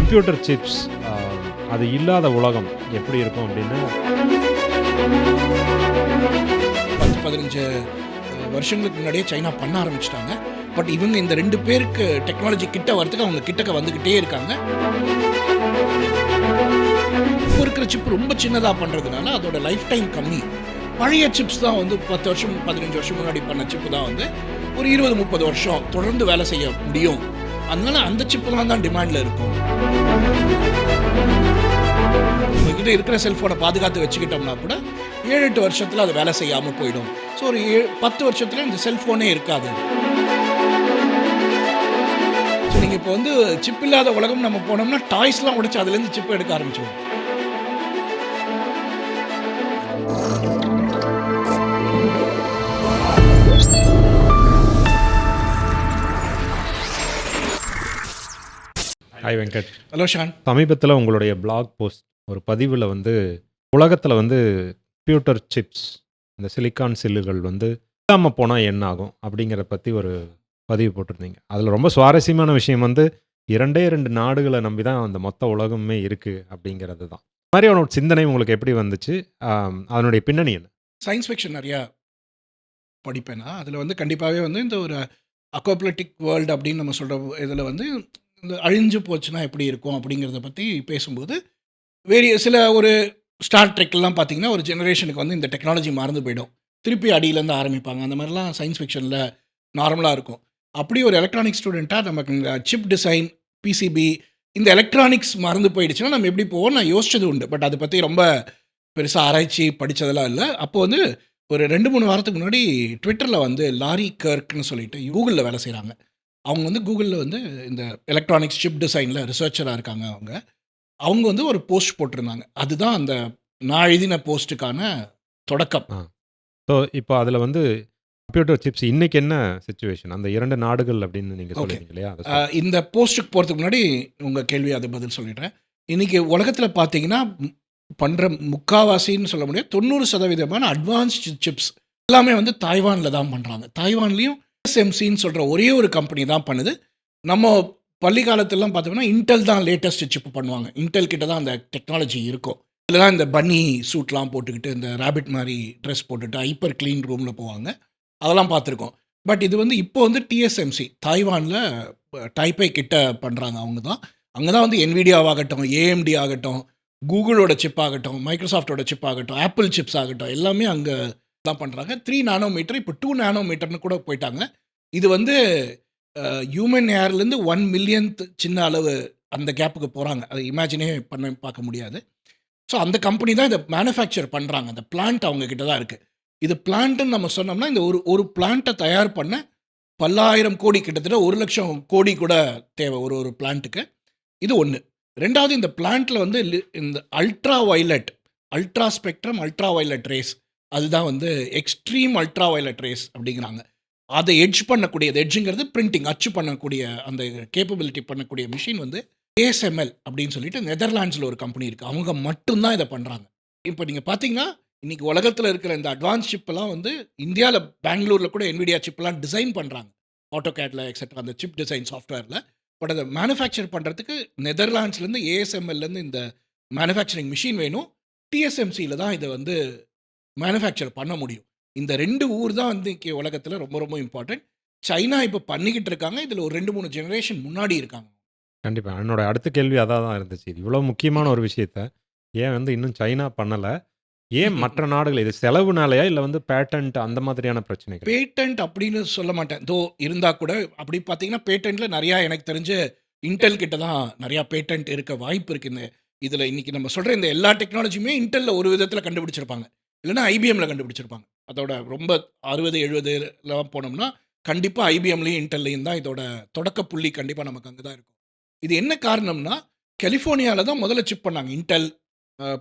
Computer chips அது இல்லாத உலகம் எப்படி இருக்கும் அப்படின்னு? பத்து பதினஞ்சு வருஷங்களுக்கு முன்னாடியே சைனா பண்ண ஆரம்பிச்சிட்டாங்க. பட் இவங்க இந்த ரெண்டு பேருக்கு டெக்னாலஜி கிட்ட வரதுக்கு அவங்க கிட்டக்க வந்துக்கிட்டே இருக்காங்க. இப்போ இருக்கிற சிப் ரொம்ப சின்னதாக பண்ணுறதுனால அதோட லைஃப் டைம் கம்மி. பழைய சிப்ஸ் தான் வந்து பத்து வருஷம் பதினஞ்சு வருஷம் முன்னாடி பண்ண சிப்பு தான் வந்து ஒரு இருபது முப்பது வருஷம் தொடர்ந்து வேலை செய்ய முடியும். அதனால அந்த சிப்புலாம் தான் டிமாண்டில் இருக்கும். உங்ககிட்ட இருக்கிற செல்ஃபோனை பாதுகாத்து வச்சுக்கிட்டோம்னா கூட ஏழு எட்டு வருஷத்தில் அது வேலை செய்யாமல் போயிடும். ஸோ ஒரு ஏ பத்து வருஷத்தில் இந்த செல்ஃபோனே இருக்காது. ஸோ நீங்கள் இப்போ வந்து சிப் இல்லாத உலகம் நம்ம போனோம்னா டாய்ஸ்லாம் உடைச்சு அதுலேருந்து சிப் எடுக்க ஆரம்பிச்சிடும் ஹாய் வெங்கட் ஹலோ ஷான் சமீபத்தில் உங்களுடைய பிளாக் போஸ்ட் ஒரு பதிவில் வந்து உலகத்தில் வந்து கம்ப்யூட்டர் சிப்ஸ் இந்த சிலிக்கான் சில்லுகள் வந்து இல்லாமல் போனால் என்ன ஆகும்? அப்படிங்கிறத பற்றி ஒரு பதிவு போட்டிருந்தீங்க. அதில் ரொம்ப சுவாரஸ்யமான விஷயம் வந்து இரண்டே ரெண்டு நாடுகளை நம்பி தான் அந்த மொத்த உலகமே இருக்குது அப்படிங்கிறது தான். மாதிரியான ஒரு சிந்தனை உங்களுக்கு எப்படி வந்துச்சு? அதனுடைய பின்னணி என்ன? சயின்ஸ் ஃபிக்ஷன் நிறையா படிப்பேனா? அதில் வந்து கண்டிப்பாகவே வந்து இந்த ஒரு அக்கோப்லட்டிக் வேர்ல்டு அப்படின்னு நம்ம சொல்கிற இதில் வந்து அழிஞ்சு போச்சுன்னா எப்படி இருக்கும் அப்படிங்கிறத பற்றி பேசும்போது வேறு சில ஒரு ஸ்டார் ட்ரெக்லாம் பார்த்தீங்கன்னா ஒரு ஜெனரேஷனுக்கு வந்து இந்த டெக்னாலஜி மறந்து போயிடும். திருப்பி அடியிலேருந்து ஆரம்பிப்பாங்க. அந்த மாதிரிலாம் சயின்ஸ் ஃபிக்ஷனில் நார்மலாக இருக்கும். அப்படி ஒரு எலக்ட்ரானிக் ஸ்டூடெண்ட்டாக நமக்கு இந்த சிப் டிசைன் பிசிபி இந்த எலக்ட்ரானிக்ஸ் மறந்து போயிடுச்சுன்னா நம்ம எப்படி போவோம் நான் யோசிச்சது உண்டு. பட் அதை பற்றி ரொம்ப பெருசாக ஆராய்ச்சி படித்ததெல்லாம் இல்லை. அப்போ வந்து ஒரு ரெண்டு மூணு வாரத்துக்கு முன்னாடி ட்விட்டரில் வந்து லாரி கர்க்னு சொல்லிட்டு கூகுளில் வேலை செய்கிறாங்க அவங்க வந்து கூகுளில் வந்து இந்த எலக்ட்ரானிக்ஸ் சிப் டிசைனில் ரிசர்ச்சராக இருக்காங்க அவங்க. அவங்க வந்து ஒரு போஸ்ட் போட்டிருந்தாங்க. அதுதான் அந்த நான் எழுதின போஸ்ட்டுக்கான தொடக்கம். ஸோ இப்போ அதில் வந்து கம்ப்யூட்டர் சிப்ஸ் இன்னைக்கு என்ன சுச்சுவேஷன் அந்த இரண்டு நாடுகள் அப்படின்னு நீங்கள். சொல்லுவீங்க இல்லையா? இந்த போஸ்ட்டுக்கு போகிறதுக்கு முன்னாடி உங்கள் கேள்வி அது பதில் சொல்லிடுறேன். இன்றைக்கி உலகத்தில் பார்த்தீங்கன்னா பண்ணுற முக்காவாசின்னு சொல்ல முடியாது தொண்ணூறு சதவீதமான அட்வான்ஸ்டு சிப்ஸ் எல்லாமே வந்து தாய்வானில் தான் பண்ணுறாங்க தாய்வான்லேயும் எஸ்எம்சின்னு சொல்கிற ஒரே ஒரு கம்பெனி தான் பண்ணுது. நம்ம பள்ளி காலத்துலலாம் பார்த்தோம்னா இன்டெல் தான் லேட்டஸ்ட் சிப் பண்ணுவாங்க. இன்டெல் கிட்ட தான் அந்த டெக்னாலஜி இருக்கும். இதில் தான் இந்த பன்னி சூட்லாம் போட்டுக்கிட்டு இந்த ரேபிட் மாதிரி ட்ரெஸ் போட்டுட்டு ஹைப்பர் க்ளீன் ரூமில் போவாங்க. அதெல்லாம் பார்த்துருக்கோம் பட் இது வந்து இப்போ வந்து டிஎஸ்எம்சி தாய்வானில் டைப்பை கிட்ட பண்ணுறாங்க அவங்க தான். அங்கே தான் வந்து என்விடியாவாகட்டும் ஏஎம்டி ஆகட்டும் கூகுளோட சிப் ஆகட்டும் மைக்ரோசாஃப்டோட சிப் ஆகட்டும் ஆப்பிள் சிப்ஸ் ஆகட்டும் எல்லாமே அங்கே தான் பண்ணுறாங்க த்ரீ நானோ மீட்டர் இப்போ டூ நானோ மீட்டர்னு கூட போயிட்டாங்க. இது வந்து ஹியூமன் ஏர்லேருந்து ஒன் மில்லியன்த் சின்ன அளவு அந்த கேப்புக்கு போகிறாங்க அதை இமேஜினே பண்ண பார்க்க முடியாது. ஸோ அந்த கம்பெனி தான் இதை மேனுஃபேக்சர் பண்ணுறாங்க அந்த பிளான்ட் அவங்கக்கிட்ட தான் இருக்குது இது பிளான்ட்டுன்னு நம்ம சொன்னோம்னா இந்த ஒரு ஒரு பிளான்ட்டை தயார் பண்ண பல்லாயிரம் கோடி கிட்டத்தட்ட ஒரு லட்சம் கோடி கூட தேவை ஒரு ஒரு பிளான்ட்டுக்கு இது ஒன்று ரெண்டாவது இந்த பிளான்ட்டில் வந்து இந்த ultraviolet ultra spectrum ultraviolet rays அதுதான் வந்து எக்ஸ்ட்ரீம் அல்ட்ரா வயலட் ரேஸ் அப்படிங்கிறாங்க. அதை எட்ஜ் பண்ணக்கூடியது எட்ஜுங்கிறது பிரிண்டிங் அச்சு பண்ணக்கூடிய அந்த கேப்பபிலிட்டி பண்ணக்கூடிய மிஷின் வந்து ஏஎஸ்எம்எல் அப்படின்னு சொல்லிட்டு நெதர்லாண்ட்ஸில் ஒரு கம்பெனி இருக்குது அவங்க மட்டும்தான் இதை பண்ணுறாங்க இப்போ நீங்கள் பார்த்தீங்கன்னா இன்றைக்கி உலகத்தில் இருக்கிற இந்த அட்வான்ஸ் சிப்பெல்லாம் வந்து இந்தியாவில் பெங்களூரில் கூட என்விடியா சிப்லாம் டிசைன் பண்ணுறாங்க ஆட்டோ கேட்டில் எக்ஸெட்ரா அந்த சிப் டிசைன் சாஃப்ட்வேரில் பட் அதை மேனுஃபேக்சர் பண்ணுறதுக்கு நெதர்லாண்ட்ஸ்லேருந்து ஏஎஸ்எம்எல்லேருந்து இந்த மேனுஃபேக்சரிங் மிஷின் வேணும். டிஎஸ்எம்சியில் தான் இதை வந்து மேனுஃபேக்சர் பண்ண முடியும். இந்த ரெண்டு ஊர் தான் வந்து இங்கே உலகத்தில் ரொம்ப ரொம்ப இம்பார்ட்டன்ட் சைனா இப்போ பண்ணிக்கிட்டு இருக்காங்க. இதில் ஒரு ரெண்டு மூணு ஜெனரேஷன் முன்னாடி இருக்காங்க. கண்டிப்பாக என்னோட அடுத்த கேள்வி அதான் தான் இருந்துச்சு இவ்வளோ முக்கியமான ஒரு விஷயத்த ஏன் வந்து இன்னும் சைனா பண்ணலை? ஏன் மற்ற நாடுகள் இது செலவுனாலயா? இல்லை வந்து பேட்டன்ட் அந்த மாதிரியான பிரச்சனைகள்? பேட்டன்ட் அப்படின்னு சொல்ல மாட்டேன். தோ இருந்தால் கூட அப்படி பார்த்தீங்கன்னா பேட்டன்ட்டில் நிறையா எனக்கு தெரிஞ்சு இன்டெல் கிட்ட தான் நிறையா பேட்டன்ட் இருக்க வாய்ப்பு இருக்குது இந்த இதில் இன்னைக்கு நம்ம சொல்கிற இந்த எல்லா டெக்னாலஜியுமே இன்டெல்ல ஒரு விதத்தில் கண்டுபிடிச்சிருப்பாங்க. இல்லைன்னா ஐபிஎம்மில் கண்டுபிடிச்சிருப்பாங்க. அதோட ரொம்ப அறுபது எழுபதுலாம் போனோம்னா கண்டிப்பாக ஐபிஎம்லேயும் இன்டெல்லையும் தான் இதோட தொடக்க புள்ளி கண்டிப்பாக நமக்கு அங்கே தான் இருக்கும். இது என்ன காரணம்னா கலிஃபோர்னியாவில் தான் முதல்ல சிப் பண்ணாங்க. இன்டெல்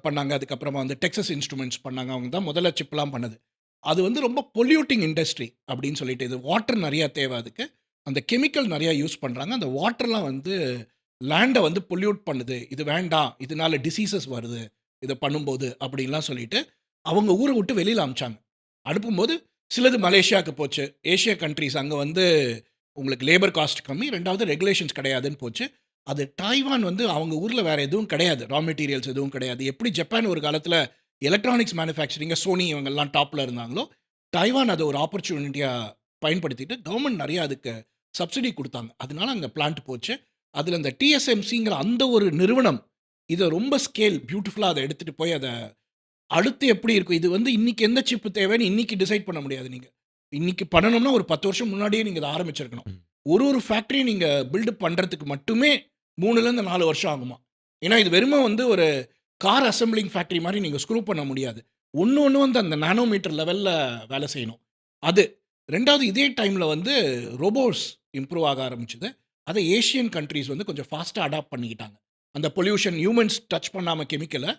பண்ணாங்க. அதுக்கப்புறமா வந்து டெக்ஸஸ் இன்ஸ்ட்ருமெண்ட்ஸ் பண்ணாங்க. அவங்க தான் முதல்ல சிப்லாம் பண்ணது. அது வந்து ரொம்ப பொல்யூட்டிங் இண்டஸ்ட்ரி அப்படின்னு சொல்லிட்டு இது வாட்டர் நிறையா தேவை அதுக்கு. அந்த கெமிக்கல் நிறையா யூஸ் பண்ணுறாங்க அந்த வாட்டர்லாம் வந்து லேண்டை வந்து பொல்யூட் பண்ணுது. இது வேண்டாம். இதனால டிசீசஸ் வருது. இதை பண்ணும்போது அப்படின்லாம் சொல்லிட்டு அவங்க ஊரை விட்டு வெளியில் அமிச்சாங்க. அனுப்பும்போது சிலது மலேசியாவுக்கு போச்சு. ஏஷியா கண்ட்ரிஸ் அங்கே வந்து உங்களுக்கு லேபர் காஸ்ட் கம்மி ரெண்டாவது ரெகுலேஷன்ஸ் கிடையாதுன்னு போச்சு. அது டாய்வான் வந்து அவங்க ஊரில் வேறு எதுவும் கிடையாது. ரா மெட்டீரியல்ஸ் எதுவும் கிடையாது. எப்படி ஜப்பான் ஒரு காலத்தில் எலக்ட்ரானிக்ஸ் மேனுஃபேக்சரிங்க சோனி இவங்கெல்லாம் டாப்பில் இருந்தாங்களோ டைவான் அதை ஒரு ஆப்பர்ச்சுனிட்டியாக பயன்படுத்திட்டு கவர்மெண்ட் நிறையா அதுக்கு சப்சிடி கொடுத்தாங்க. அதனால அங்கே பிளான்ட் போச்சு. அதில் இந்த டிஎஸ்எம்சிங்கிற அந்த ஒரு நிறுவனம் இதை ரொம்ப ஸ்கேல் பியூட்டிஃபுல்லாக அதை எடுத்துகிட்டு போய் அதை அடுத்து எப்படி இருக்கும்? இது வந்து இன்னைக்கு எந்த சிப்பு தேவைன்னு இன்னைக்கு டிசைட் பண்ண முடியாது நீங்கள் இன்னைக்கு பண்ணணும்னா ஒரு பத்து வருஷம் முன்னாடியே நீங்கள் இதை ஆரம்பிச்சிருக்கணும். ஒரு ஒரு ஃபேக்ட்ரி நீங்கள் பில்டப் பண்ணுறதுக்கு மட்டுமே மூணுலேருந்து நாலு வருஷம் ஆகுமா? ஏன்னா இது வெறுமை வந்து ஒரு கார் அசம்பிளிங் ஃபேக்ட்ரி மாதிரி நீங்கள் ஸ்க்ரூ பண்ண முடியாது. ஒன்று ஒன்று வந்து அந்த நானோமீட்டர் லெவலில் வேலை செய்யணும். அது. ரெண்டாவது இதே டைமில் வந்து ரோபோட்ஸ் இம்ப்ரூவ் ஆக ஆரம்பிச்சுது. அதை ஏஷியன் கண்ட்ரீஸ் வந்து கொஞ்சம் ஃபாஸ்ட்டாக அடாப்ட் பண்ணிக்கிட்டாங்க. அந்த பொல்யூஷன் ஹியூமன்ஸ் டச் பண்ணாமல் கெமிக்கலை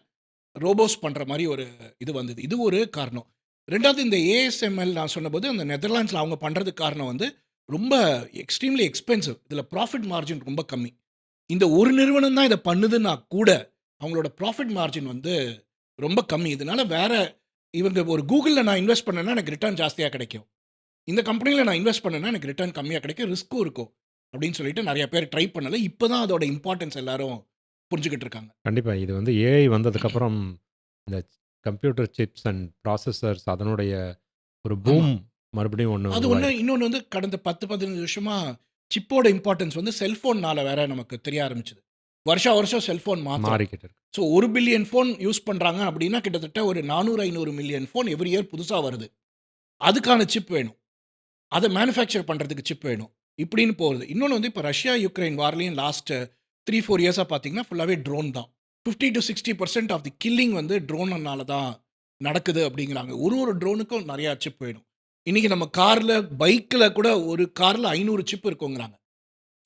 ரோபோஸ் பண்ணுற மாதிரி ஒரு இது வந்தது. இது ஒரு காரணம். ரெண்டாவது இந்த ஏஎஸ்எம்எல் நான் சொன்னபோது அந்த நெதர்லாண்ட்ஸில் அவங்க பண்ணுறதுக்கு காரணம் வந்து ரொம்ப எக்ஸ்ட்ரீம்லி எக்ஸ்பென்சிவ். இதில் ப்ராஃபிட் மார்ஜின் ரொம்ப கம்மி. இந்த ஒரு நிறுவனம் தான் இதை பண்ணுதுன்னா கூட அவங்களோட ப்ராஃபிட் மார்ஜின் வந்து ரொம்ப கம்மி. இதனால வேறு இவங்க ஒரு கூகுளில் நான் இன்வெஸ்ட் பண்ணேன்னா எனக்கு ரிட்டர்ன் ஜாஸ்தியாக கிடைக்கும். இந்த கம்பெனியில் நான் இன்வெஸ்ட் பண்ணேன்னா எனக்கு ரிட்டர்ன் கம்மியாக கிடைக்கும். ரிஸ்க்கும் இருக்கும். அப்படின்னு சொல்லிட்டு நிறைய பேர் ட்ரை பண்ணலை. இப்போ தான் அதோட இம்பார்ட்டன்ஸ் எல்லாரும் புரிஞ்சுக்கிட்டு இருக்காங்க கண்டிப்பா. இது வந்து ஏஐ வந்ததுக்கப்புறம் இந்த கம்ப்யூட்டர் சிப்ஸ் அண்ட் ப்ராசஸர்ஸ் அதனுடைய ஒரு பூம் மறுபடியும் ஒண்ணு அது ஒன்று. இன்னொன்று வந்து கடந்த பத்து பதினஞ்சு வருஷமா சிப்போட இம்பார்ட்டன்ஸ் வந்து செல்ஃபோன்னால வேற நமக்கு தெரிய ஆரம்பிச்சது. வருஷா வருஷம் செல்ஃபோன் மாறிக்கிட்டு. ஸோ ஒரு பில்லியன் ஃபோன் யூஸ் பண்ணுறாங்க அப்படின்னா கிட்டத்தட்ட ஒரு நானூறு ஐநூறு மில்லியன் ஃபோன் எவ்ரி இயர் புதுசாக வருது. அதுக்கான சிப் வேணும். அதை மேனுஃபேக்சர் பண்ணுறதுக்கு சிப் வேணும். இப்படின்னு போகுது. இன்னொன்று வந்து இப்போ ரஷ்யா யுக்ரைன் வார்லேயும் லாஸ்ட் த்ரீ ஃபோர் இயர்ஸாக பார்த்தீங்கன்னா ஃபுல்லாகவே ட்ரோன் தான். Fifty to sixty percent of the killing வந்து ட்ரோனால தான் நடக்குது அப்படிங்கிறாங்க. ஒரு ஒரு ட்ரோனுக்கும் நிறையா சிப் வேணும் இன்றைக்கி நம்ம காரில் பைக்கில் கூட ஒரு காரில் ஐநூறு சிப் இருக்குங்கிறாங்க.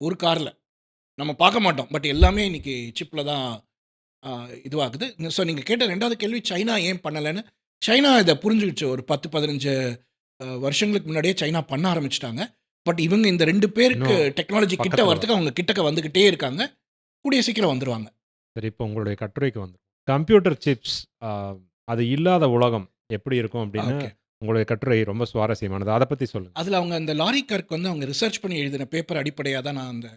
ஒரு காரில். நம்ம பார்க்க மாட்டோம். பட் எல்லாமே இன்னைக்கு சிப்பில் தான் இதுவாகுது. ஸோ நீங்கள் கேட்ட ரெண்டாவது கேள்வி சைனா ஏன் பண்ணலைன்னு? சைனா இதை புரிஞ்சுக்கிச்சு. ஒரு பத்து பதினஞ்சு வருஷங்களுக்கு முன்னாடியே சைனா பண்ண ஆரம்பிச்சிட்டாங்க. பட் இவங்க இந்த ரெண்டு பேருக்கு டெக்னாலஜி கிட்ட வரதுக்கு அவங்க கிட்டக்க வந்துக்கிட்டே இருக்காங்க. கூடிய சீக்கிரம் வந்துருவாங்க. சரி இப்போ உங்களுடைய கட்டுரைக்கு வந்து கம்ப்யூட்டர் சிப்ஸ் அது இல்லாத உலகம் எப்படி இருக்கும்? அப்படின்னு உங்களுடைய கட்டுரை ரொம்ப சுவாரஸ்யமானது. அதை பத்தி சொல்லுங்க. அதில் அவங்க அந்த லாரி கர்க் வந்து அவங்க ரிசர்ச் பண்ணி எழுதின பேப்பர் அடிப்படையாக தான் நான் அந்த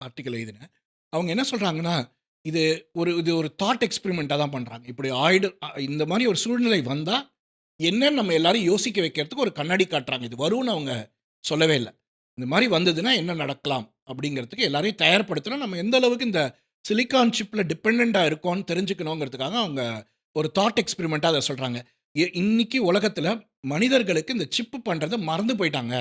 ஆர்டிக்கல் எழுதினேன். அவங்க என்ன சொல்கிறாங்கன்னா இது ஒரு இது ஒரு தாட் எக்ஸ்பெரிமெண்ட்டாக தான் பண்ணுறாங்க இப்படி ஆயிடு இந்த மாதிரி ஒரு சூழ்நிலை வந்தால் என்னன்னு நம்ம எல்லாரும் யோசிக்க வைக்கிறதுக்கு ஒரு கண்ணாடி காட்டுறாங்க. இது வரும்னு அவங்க சொல்லவே இல்லை. இந்த மாதிரி வந்ததுன்னா என்ன நடக்கலாம்? அப்படிங்கிறதுக்கு எல்லாரையும் தயார்படுத்தணும். நம்ம எந்த அளவுக்கு இந்த சிலிக்கான் சிப்பில் டிபெண்ட்டாக இருக்கோம்னு தெரிஞ்சுக்கணுங்கிறதுக்காக அவங்க ஒரு தாட் எக்ஸ்பெரிமெண்ட்டாக அதை சொல்கிறாங்க இன்னைக்கு உலகத்தில் மனிதர்களுக்கு இந்த சிப்பு பண்ணுறதை மறந்து போயிட்டாங்க.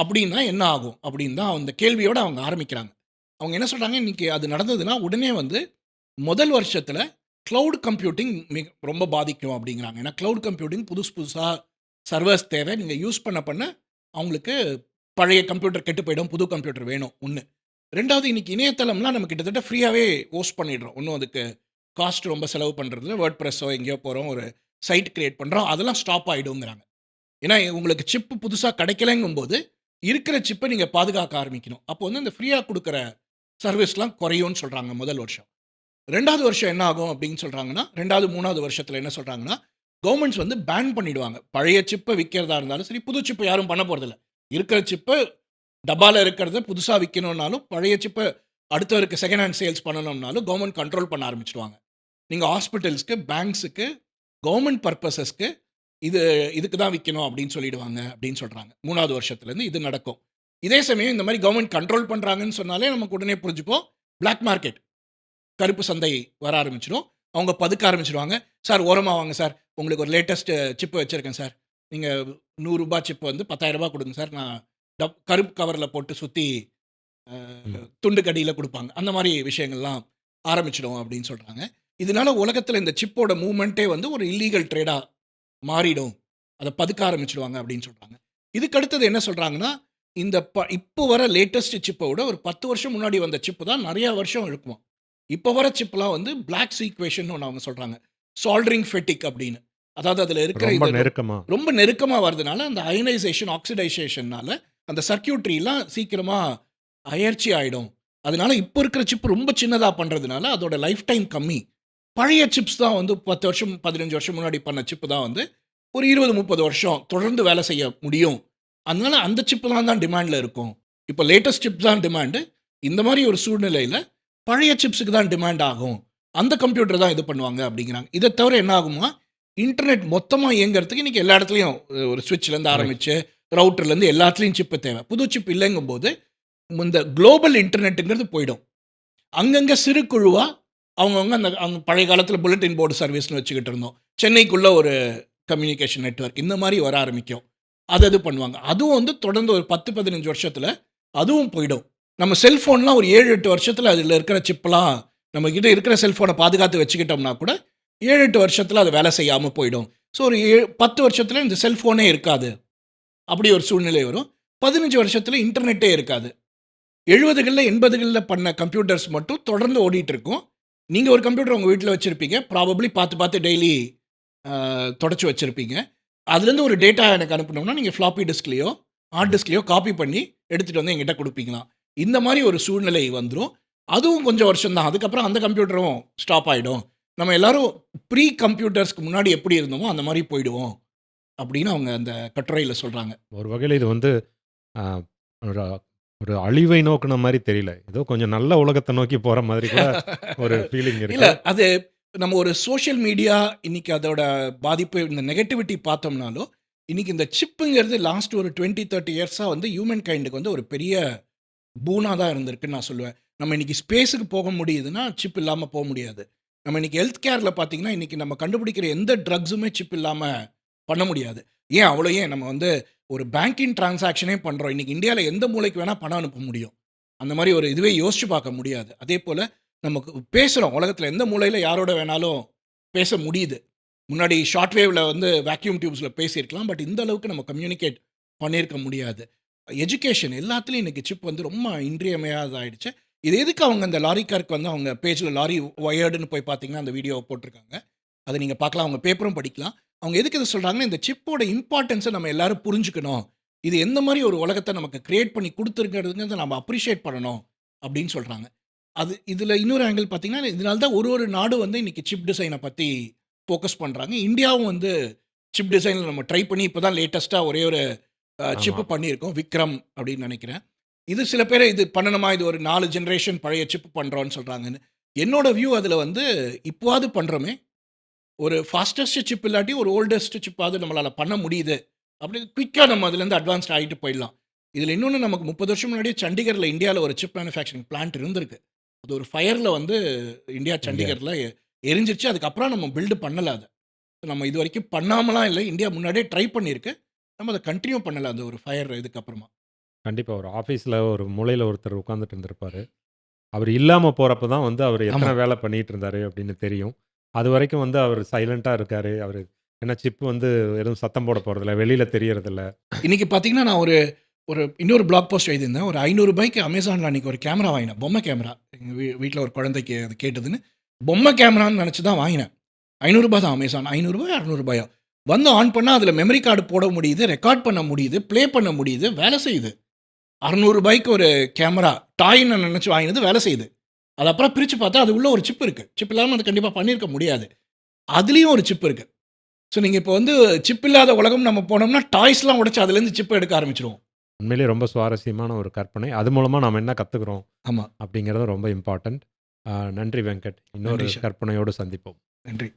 அப்படின்னா என்ன ஆகும்? அப்படின்னு தான் அந்த கேள்வியோடு அவங்க ஆரம்பிக்கிறாங்க. அவங்க என்ன சொல்கிறாங்க இன்றைக்கி அது நடந்ததுன்னா உடனே வந்து முதல் வருஷத்தில் க்ளவுட் கம்ப்யூட்டிங் மிக ரொம்ப பாதிக்கும் அப்படிங்கிறாங்க. ஏன்னா க்ளவுட் கம்ப்யூட்டிங் புதுசு புதுசாக சர்வர்ஸ் தேவை. நீங்கள் யூஸ் பண்ண பண்ண அவங்களுக்கு பழைய கம்ப்யூட்டர் கெட்டு போயிடும் புது கம்ப்யூட்டர் வேணும் ஒன்று ரெண்டாவது இன்றைக்கி இணையதளம்லாம் நம்ம கிட்டத்தட்ட ஃப்ரீயாகவே ஹோஸ்ட் பண்ணிடுறோம். ஒன்றும் அதுக்கு காஸ்ட் ரொம்ப செலவு பண்ணுறதுல வேர்ட் ப்ரெஸ்ஸோ எங்கேயோ போகிறோம் ஒரு சைட் க்ரியேட் பண்ணுறோம் அதெல்லாம் ஸ்டாப் ஆகிடுங்கிறாங்க ஏன்னா உங்களுக்கு சிப்பு புதுசாக கிடைக்கலங்கும்போது இருக்கிற சிப்பை நீங்கள் பாதுகாக்க ஆரம்பிக்கணும். அப்போ வந்து இந்த ஃப்ரீயாக கொடுக்குற சர்வீஸ்லாம் குறையும்னு சொல்கிறாங்க முதல் வருஷம். ரெண்டாவது வருஷம் என்ன ஆகும் அப்படின்னு சொல்கிறாங்கன்னா ரெண்டாவது மூணாவது வருஷத்தில் என்ன சொல்கிறாங்கன்னா கவர்மெண்ட்ஸ் வந்து பேன் பண்ணிடுவாங்க. பழைய சிப்பை விற்கிறதா இருந்தாலும் சரி புது சிப்பை யாரும் பண்ண போகிறதில்ல இருக்கிற சிப்பை டப்பாவில் இருக்கிறத புதுசாக விற்கணும்னாலும் பழைய சிப்பை அடுத்தவருக்கு செகண்ட் ஹேண்ட் சேல்ஸ் பண்ணணும்னாலும் கவர்மெண்ட் கண்ட்ரோல் பண்ண ஆரம்பிச்சிடுவாங்க. நீங்கள் ஹாஸ்பிட்டல்ஸ்க்கு பேங்க்ஸுக்கு கவர்மெண்ட் பர்பஸஸ்க்கு இது இதுக்கு தான் விற்கணும் அப்படின்னு சொல்லிடுவாங்க அப்படின்னு சொல்கிறாங்க மூணாவது வருஷத்துலேருந்து இது நடக்கும். இதே சமயம் இந்த மாதிரி கவர்மெண்ட் கண்ட்ரோல் பண்ணுறாங்கன்னு சொன்னாலே நமக்கு உடனே புரிஞ்சுப்போம் பிளாக் மார்க்கெட் கருப்பு சந்தை வர ஆரம்பிச்சிடும் அவங்க பதுக்க ஆரம்பிச்சிடுவாங்க சார் ஓரமாக வாங்க சார். உங்களுக்கு ஒரு லேட்டஸ்ட்டு சிப்பு வச்சுருக்கேன் சார். நீங்கள் நூறுரூபா சிப்பு வந்து 10000 ரூபாய் கொடுங்க சார். நான் டப் கருப்பு கவரில் போட்டு சுற்றி. துண்டு கடியில் கொடுப்பாங்க. அந்த மாதிரி விஷயங்கள்லாம் ஆரம்பிச்சிடும் அப்படின்னு சொல்கிறாங்க இதனால உலகத்தில் இந்த சிப்போட மூவ்மெண்ட்டே வந்து ஒரு இல்லீகல் ட்ரேடாக மாறிடும். அதை பதுக்க ஆரம்பிச்சிடுவாங்க அப்படின்னு சொல்கிறாங்க இதுக்கு அடுத்தது என்ன சொல்கிறாங்கன்னா இந்த ப இப்போ வர லேட்டஸ்ட் சிப்பை விட ஒரு பத்து வருஷம் முன்னாடி வந்த சிப்பு தான் நிறையா வருஷம் இருக்குமா இப்போ வர சிப்லாம் வந்து பிளாக் சீக்வேஷன் ஒன்று அவங்க சொல்கிறாங்க சால்ட்ரிங் ஃபெட்டிக் அப்படின்னு. அதாவது அதில் இருக்கிற ரொம்ப இது நெருக்கமா. ரொம்ப நெருக்கமாக வர்றதுனால அந்த அயனைசேஷன் ஆக்சிடைசேஷன்னால அந்த சர்க்கியூட்ரிலாம் சீக்கிரமாக அயற்சி ஆகிடும் அதனால இப்போ இருக்கிற சிப் ரொம்ப சின்னதாக பண்ணுறதுனால அதோட லைஃப் டைம் கம்மி. பழைய சிப்ஸ் தான் வந்து பத்து வருஷம் பதினஞ்சு வருஷம் முன்னாடி பண்ண சிப்பு தான் வந்து ஒரு இருபது முப்பது வருஷம் தொடர்ந்து வேலை செய்ய முடியும். அதனால அந்த சிப்புலாம் தான் டிமாண்டில் இருக்கும். இப்போ லேட்டஸ்ட் சிப் தான் டிமாண்டு இந்த மாதிரி ஒரு சூழ்நிலையில் பழைய சிப்ஸுக்கு தான் டிமாண்ட் ஆகும். அந்த கம்ப்யூட்டர் தான் இது பண்ணுவாங்க அப்படிங்கிறாங்க. இதை தவிர என்ன ஆகுமா இன்டர்நெட் மொத்தமாக இயங்குறதுக்கு இன்றைக்கி எல்லா இடத்துலையும் ஒரு சுவிட்ச்லேருந்து ஆரம்பித்து ரவுட்டர்லேருந்து எல்லாத்துலேயும் சிப்பு தேவை. புது சிப் இல்லைங்கும் போது இந்த குளோபல் இன்டர்நெட்டுங்கிறது போயிடும். அங்கங்கே சிறு குழுவாக அவங்கவுங்க அந்த அவங்க பழைய காலத்தில் புல்லட்டின் போர்டு சர்வீஸ்னு வச்சுக்கிட்டு இருந்தோம். சென்னைக்குள்ளே ஒரு கம்யூனிகேஷன் நெட்வொர்க் இந்த மாதிரி வர ஆரம்பிக்கும். அது அது பண்ணுவாங்க. அதுவும் வந்து தொடர்ந்து ஒரு பத்து பதினஞ்சு வருஷத்தில் அதுவும் போயிடும். நம்ம செல்ஃபோன்லாம் ஒரு ஏழு எட்டு வருஷத்தில் அதில் இருக்கிற சிப்லாம் நம்மக்கிட்ட இருக்கிற செல்ஃபோனை பாதுகாத்து வச்சுக்கிட்டோம்னா கூட ஏழு எட்டு வருஷத்தில் அது வேலை செய்யாமல் போயிடும். ஸோ ஒரு ஏழு பத்து வருஷத்தில் இந்த செல்ஃபோனே இருக்காது. அப்படி ஒரு சூழ்நிலை வரும். பதினஞ்சு வருஷத்தில் இன்டர்நெட்டே இருக்காது. எழுபதுகளில் எண்பதுகளில் பண்ண கம்ப்யூட்டர்ஸ் மட்டும் தொடர்ந்து ஓடிட்டு இருக்கும் நீங்கள் ஒரு கம்ப்யூட்டர் உங்கள் வீட்டில் வச்சுருப்பீங்க. ப்ராபப்ளி பார்த்து பார்த்து டெய்லி தொடச்சி வச்சுருப்பீங்க. அதுலேருந்து ஒரு டேட்டா எனக்கு அனுப்பணும்னா நீங்கள் ஃப்ளாப்பி டிஸ்க்லேயோ ஹார்ட் டிஸ்க்லேயோ காப்பி பண்ணி எடுத்துகிட்டு வந்து எங்கிட்ட கொடுப்பீங்களா இந்த மாதிரி ஒரு சூழ்நிலை வந்துடும் அதுவும் கொஞ்சம் வருஷம்தான். அதுக்கப்புறம் அந்த கம்ப்யூட்டரும் ஸ்டாப் ஆகிடும் நம்ம எல்லாரும் ப்ரீ கம்ப்யூட்டர்ஸ்க்கு முன்னாடி எப்படி இருந்தோமோ அந்த மாதிரி போயிடுவோம் அப்படின்னு அவங்க அந்த கட்டுரையில் சொல்கிறாங்க ஒரு வகையில் இது வந்து ஒரு ஒரு அழிவை நோக்குன மாதிரி தெரியல. ஏதோ கொஞ்சம் நல்ல உலகத்தை நோக்கி போற மாதிரி கூட ஒரு ஃபீலிங் இல்ல இருக்கு அது நம்ம ஒரு சோஷியல் மீடியா இன்னைக்கு அதோட பாதிப்பு இந்த நெகட்டிவிட்டி பார்த்தோம்னாலும் இன்னைக்கு இந்த சிப்புங்கிறது லாஸ்ட் ஒரு டுவெண்ட்டி தேர்ட்டி இயர்ஸாக வந்து ஹியூமன் கைண்டுக்கு வந்து ஒரு பெரிய பூனாக தான் இருந்திருக்குன்னு நான் சொல்லுவேன். நம்ம இன்னைக்கு ஸ்பேஸுக்கு போக முடியுதுன்னா சிப் இல்லாமல் போக முடியாது. நம்ம இன்றைக்கி ஹெல்த் கேரில் பார்த்தீங்கன்னா இன்றைக்கி நம்ம கண்டுபிடிக்கிற எந்த ட்ரக்ஸுமே சிப் இல்லாமல் பண்ண முடியாது. ஏன் அவ்வளோ? ஏன் நம்ம வந்து ஒரு பேங்கிங் டிரான்சாக்ஷனே பண்ணுறோம் இன்றைக்கி இந்தியாவில் எந்த மூலைக்கு வேணால் பணம் அனுப்ப முடியும். அந்த மாதிரி ஒரு இதுவே யோசிச்சு பார்க்க முடியாது. அதே போல் நமக்கு பேசுகிறோம் உலகத்தில் எந்த மூலையில் யாரோட வேணாலும் பேச முடியுது. முன்னாடி ஷார்ட் வேவில் வந்து வேக்யூம் டியூப்ஸில் பேசியிருக்கலாம். பட் இந்த அளவுக்கு நம்ம கம்யூனிகேட் பண்ணியிருக்க முடியாது. எஜுகேஷன் எல்லாத்துலேயும் இன்றைக்கி சிப் வந்து ரொம்ப இன்றியமையாததாயிடுச்சு. இது எதுக்கு அவங்க அந்த லாரிக்காருக்கு வந்து அவங்க பேஜில் லாரி ஒயர்டுன்னு போய் பார்த்தீங்கன்னா அந்த வீடியோவை போட்டிருக்காங்க. அதை நீங்கள் பார்க்கலாம் அவங்க பேப்பரும் படிக்கலாம். அவங்க எதுக்கு இதை சொல்கிறாங்கன்னா இந்த சிப்போட இம்பார்ட்டன்ஸை நம்ம எல்லாரும் புரிஞ்சுக்கணும். இது எந்த மாதிரி ஒரு உலகத்தை நமக்கு கிரியேட் பண்ணி கொடுத்துருக்கிறதுங்கிறத நம்ம அப்ரிஷியேட் பண்ணணும் அப்படின்னு சொல்கிறாங்க அது இதில் இன்னொரு ஆங்கிள் பார்த்தீங்கன்னா இதனால தான் ஒரு ஒரு நாடு வந்து இன்னைக்கு சிப் டிசைனை பற்றி ஃபோக்கஸ் பண்ணுறாங்க இந்தியாவும் வந்து சிப் டிசைனில் நம்ம ட்ரை பண்ணி இப்போ தான் லேட்டஸ்ட்டாக ஒரே ஒரு சிப்பு. பண்ணியிருக்கோம். விக்ரம் அப்படின்னு நினைக்கிறேன். இது சில பேர் இது பண்ணணுமா? இது ஒரு நாலு ஜென்ரேஷன் பழைய சிப் பண்ணுறோன்னு சொல்கிறாங்கன்னு என்னோட வியூ அதில் வந்து இப்போவாது பண்ணுறோமே ஒரு ஃபாஸ்டஸ்ட் சிப் இல்லாட்டி ஒரு ஓல்டஸ்ட் சிப்பாவது நம்மளால் பண்ண முடியுது. அப்படி குயிக்காக நம்ம அதுலேருந்து அட்வான்ஸ்ட் ஆகிட்டு போயிடலாம். இதில் இன்னொன்று நமக்கு முப்பது வருஷம் முன்னாடியே சண்டிகரில் இந்தியாவில் ஒரு சிப் மேனுஃபேக்சரிங் பிளான்ட் இருந்திருக்கு. அது ஒரு ஃபயரில் வந்து இந்தியா சண்டிகரில் எரிஞ்சிருச்சு. அதுக்கப்புறம் நம்ம பில்டு பண்ணலை அதை. நம்ம இது வரைக்கும் பண்ணாமலாம் இல்லை. இந்தியா முன்னாடியே ட்ரை பண்ணியிருக்கு. நம்ம அதை கண்டினியூ பண்ணலை. அந்த ஒரு ஃபயர் இதுக்கப்புறமா. கண்டிப்பா. ஒரு ஆஃபீஸில் ஒரு மூலையில் ஒருத்தர் உட்காந்துட்டு இருந்திருப்பாரு. அவர் இல்லாமல் போகிறப்ப தான் வந்து அவர் எத்தனை. வேலை பண்ணிட்டு இருந்தாரு அப்படின்னு தெரியும். அது வரைக்கும் வந்து அவர் சைலண்ட்டாக இருக்காரு. அவர் ஏன்னா சிப் வந்து எதுவும் சத்தம் போட போகிறதில்ல வெளியில் தெரியறதில்ல. இன்னைக்கு பார்த்தீங்கன்னா நான் ஒரு ஒரு இன்னொரு பிளாக் போஸ்ட் எழுதியிருந்தேன். ஒரு ஐநூறு ரூபாய்க்கு அமேசானில் அன்றைக்கி ஒரு கேமரா வாங்கினேன். பொம்மை கேமரா எங்கள் வீ வீட்டில் ஒரு குழந்தைக்கு அது கேட்டதுன்னு. பொம்மை கேமரான்னு நினச்சி தான் வாங்கினேன். ஐநூறுரூபா தான் அமேசான் ஐநூறுரூபா அறநூறுபாயோ வந்து ஆன் பண்ணால் அதில் மெமரி கார்டு போட முடியுது ரெக்கார்ட் பண்ண முடியுது ப்ளே பண்ண முடியுது வேலை செய்யுது. அறநூறுபாய்க்கு ஒரு கேமரா டாய்ன்னு நினச்சி வாங்கினது வேலை செய்யுது. அது அப்புறம் பிரித்து பார்த்தா அது உள்ள ஒரு சிப் இருக்குது சிப் இல்லாமல் அது கண்டிப்பாக பண்ணியிருக்க முடியாது. அதுலேயும் ஒரு சிப் இருக்குது ஸோ நீங்கள் இப்போ வந்து சிப் இல்லாத உலகம் நம்ம போனோம்னா டாய்ஸ்லாம் உடைச்சு அதுலேருந்து சிப் எடுக்க ஆரம்பிச்சிருவோம். உண்மையிலேயே ரொம்ப சுவாரஸ்யமான ஒரு கற்பனை. அது மூலமாக நாம் என்ன கற்றுக்குறோம் ஆமாம் அப்படிங்கிறது ரொம்ப இம்பார்ட்டண்ட் நன்றி வெங்கட். இன்னொரு. கற்பனையோடு சந்திப்போம். நன்றி.